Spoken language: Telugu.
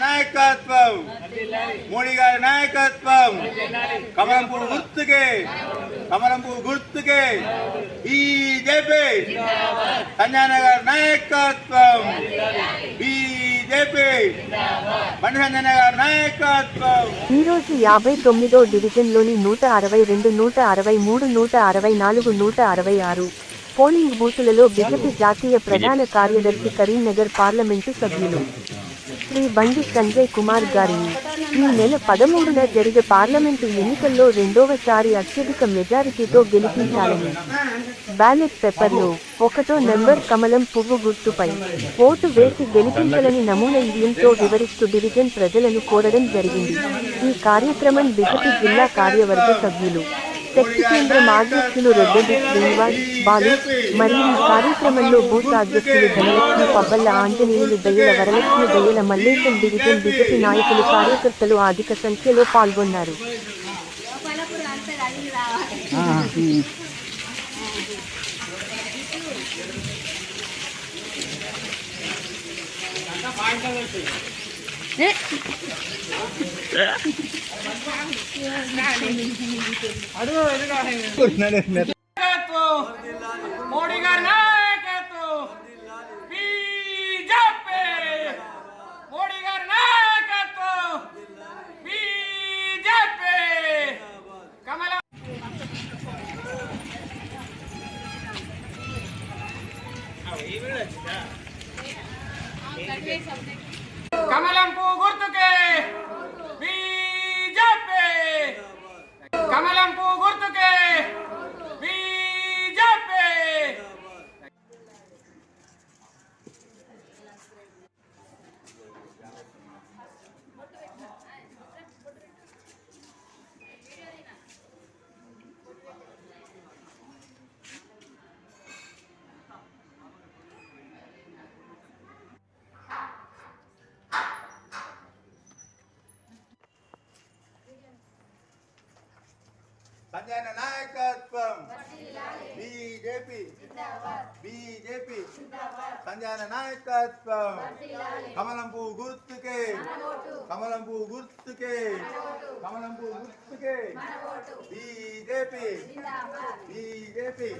నాయకత్వం. మోడీ గారి నాయకత్వం. కమలం గుర్తుకే కమలం గుర్తుకే. బీజేపీ. సంజయ్ గారి నాయకత్వం. బీజేపీ. గారి నాయకత్వం. ఈ యాభై తొమ్మిదో డివిజన్లోని నూట అరవై రెండు నూట అరవై మూడు నూట అరవై నాలుగు నూట అరవై ఆరు పోలింగ్ బూతులలో బిజెపి జాతీయ ప్రధాన కార్యదర్శి కరీంనగర్ పార్లమెంటు సభ్యులు. శ్రీ బండి సంజయ్ కుమార్ గారిని ఈ నెల పదమూడున జరిగే పార్లమెంటు ఎన్నికల్లో రెండవసారి అత్యధిక మెజారిటీతో గెలిపించాలని. బ్యాలెట్ పేపర్లో ఒకటో నెంబర్ కమలం పువ్వు గుర్తుపై ఓటు వేసి గెలిపించాలని నమూనా ఇవ్యంతో వివరిస్తూ డివిజన్ ప్రజలను కోరడం జరిగింది. ఈ కార్యక్రమం బిజెపి జిల్లా కార్యవర్గ సభ్యులు శక్తి కేంద్రం అధ్యక్షులు రెడ్డి శ్రీనివాస్ బాలు మరియు ఈ కార్యక్రమంలో బూత్ అధ్యక్షులు ధనలక్ష్మి పబ్బల్ల ఆంజనేయులు దయ్యల వరలక్ష్మి దయ్యల మల్లేశం డివిజన్ బిజెపి నాయకులు కార్యకర్తలు అధిక సంఖ్యలో పాల్గొన్నారు. నాయకత్వం మోడీ గారి నాయకత్వం బీజేపీ మోడీ గారి నాయకత్వం బీజేపీ కమల కమలం పువ్వు గుర్తుకే బీజేపీ కమలం పువ్వు గుర్తుకే బీజేపీ సంజయ్ నాయకత్వం. బీజేపీ. బీజేపీ. సంజయ్ నాయకత్వం. కమలం పువ్వు గుర్తుకే. కమలం పువ్వు గుర్తుకే. కమలం పువ్వు గుర్తుకే. బీజేపీ. బీజేపీ.